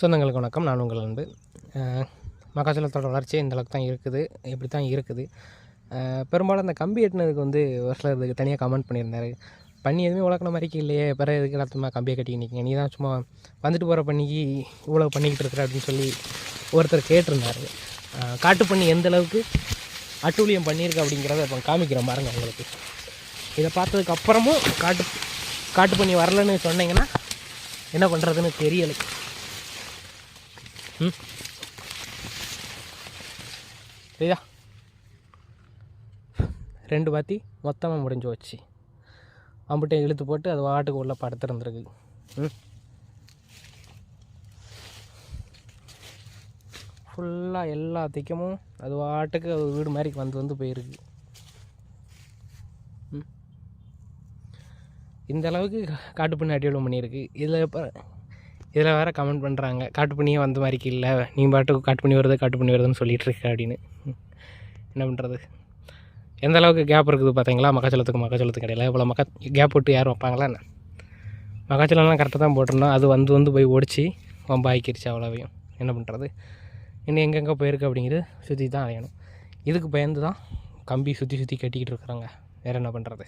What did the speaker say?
சொந்தங்களுக்கு வணக்கம். நான் உங்கள் அன்பு. மக்காச்சோளத்தோட வளர்ச்சி இந்த அளவுக்கு தான் இருக்குது. இப்படி தான் இருக்குது. பெரும்பாலும் அந்த கம்பி எட்டினதுக்கு வந்து ஒரு சிலர் இதுக்கு தனியாக கமெண்ட் பண்ணியிருந்தாரு. பண்ணி எதுவுமே உழக்கின மாதிரிக்கு இல்லையே பிறகு இதுக்கு எல்லாத்துமா கம்பியை கட்டி நிற்கிங்க நீ தான் சும்மா வந்துட்டு போகிற பண்ணிக்கு இவ்வளோ பண்ணிக்கிட்டு இருக்கிற அப்படின்னு சொல்லி ஒருத்தர் கேட்டிருந்தாரு. காட்டு பண்ணி எந்த அளவுக்கு அட்டூழியம் பண்ணியிருக்கு அப்படிங்கிறத இப்போ காமிக்கிறேன் பாருங்க உங்களுக்கு. இதை பார்த்ததுக்கு அப்புறமும் காட்டு காட்டு பண்ணி வரலன்னு சொன்னீங்கன்னா என்ன பண்ணுறதுன்னு தெரியலை. ம். சரியா ரெண்டு பாத்தி மொத்தமாக முடிஞ்சு வச்சு அம்புட்டை இழுத்து போட்டு அது வாட்டுக்கு உள்ளே படுத்துருந்துருக்கு. ம். ஃபுல்லாக எல்லா திக்கமும் அது வாட்டுக்கு அது வீடு மாதிரி வந்து வந்து போயிருக்கு. இந்த அளவுக்கு காட்டுப்பண்ணி அடியோலம் பண்ணியிருக்கு. இதில் இப்போ இதில் வேறு கமெண்ட் பண்ணுறாங்க காட்டுப்பண்ணியே வந்த மாதிரிக்கு இல்லை நீ பாட்டுக்கு காட்டுப்பண்ணி வருது காட்டுப்பண்ணி வருதுன்னு சொல்லிகிட்ருக்க அப்படின்னு. என்ன பண்ணுறது எந்த அளவுக்கு கேப் இருக்குது பார்த்தீங்களா? மக்காச்சலத்துக்கு மக்காச்சலத்துக்கு இடையில. இவ்வளோ மக்கா கேப் விட்டு யாரும் வைப்பாங்களா என்ன? மக்காச்சலம்லாம் கரெக்டாக தான் போட்டிருந்தோம். அது வந்து வந்து போய் ஓடிச்சு ரொம்ப ஆக்கிருச்சு அவ்வளோவையும். என்ன பண்ணுறது இன்னும் எங்கெங்கே போயிருக்கு அப்படிங்கிறது சுற்றி தான் அலையணும். இதுக்கு பயந்து தான் கம்பி சுற்றி சுற்றி கட்டிக்கிட்டு இருக்கிறாங்க. வேறு என்ன பண்ணுறது